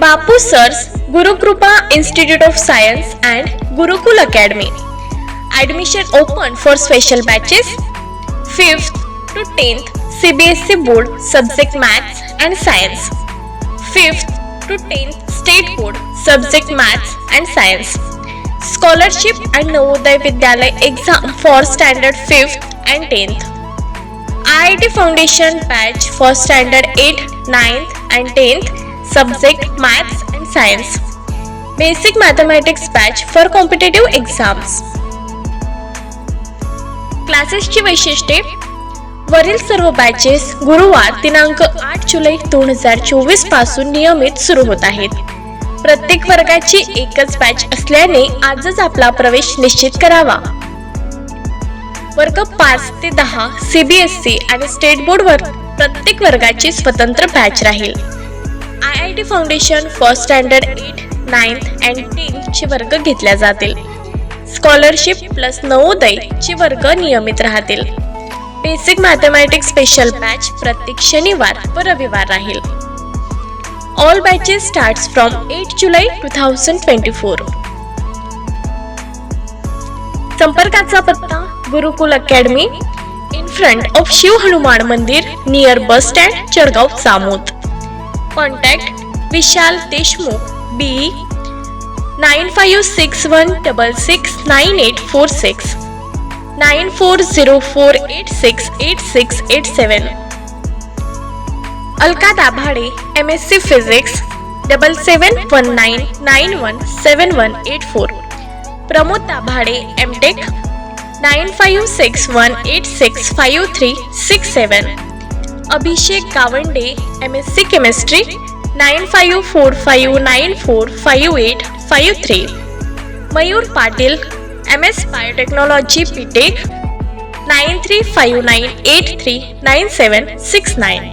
Bapu Sirs, Guru Krupa Institute of Science and Gurukul Academy. Admission open for special batches 5th to 10th CBSE Board Subject Maths and Science. 5th to 10th State Board Subject Maths and Science. Scholarship and Navodaya Vidyalay exam for standard 5th and 10th. IIT Foundation batch for standard 8th, 9th and 10th subject maths and science. Basic mathematics batch for competitive exams. क्लासेसची वैशिष्ट्ये वरील सर्व batches गुरुवार दिनांक आठ जुलै दोन हजार चोवीसपासून नियमित सुरू होत आहेत प्रत्येक वर्गाची एकच बॅच असल्याने आजच आपला प्रवेश निश्चित करावा वर्ग पाच ते दहा सीबीएसई आणि स्टेट बोर्डवर प्रत्येक वर्गाची स्वतंत्र बॅच राहील I T foundation first standard eight ninth and टेनचे वर्ग घेतल्या जातील. स्कॉलरशिप प्लस नवोदय चे वर्ग नियमित राहतील. बेसिक मॅथमॅटिक्स स्पेशल बॅच प्रत्येक शनिवार व रविवार राहील. All batches start from eight July two thousand twenty four. संपर्काचा पत्ता Gurukul academy in front of Shiv Hanuman मंदिर near bus stand Chargaon Chamod. Contact Vishal Deshmukh B nine five six one double six nine eight four six nine four zero four eight six eight six eight seven Alka Dabhade M S C physics double seven one nine nine one seven one eight four Pramod Dabhade M tech nine five six one eight six five three six seven Abhishek Gawande M S C chemistry nine five four five nine four five eight five three Mayur Patil M S biotechnology B tech nine three five nine eight three nine seven six nine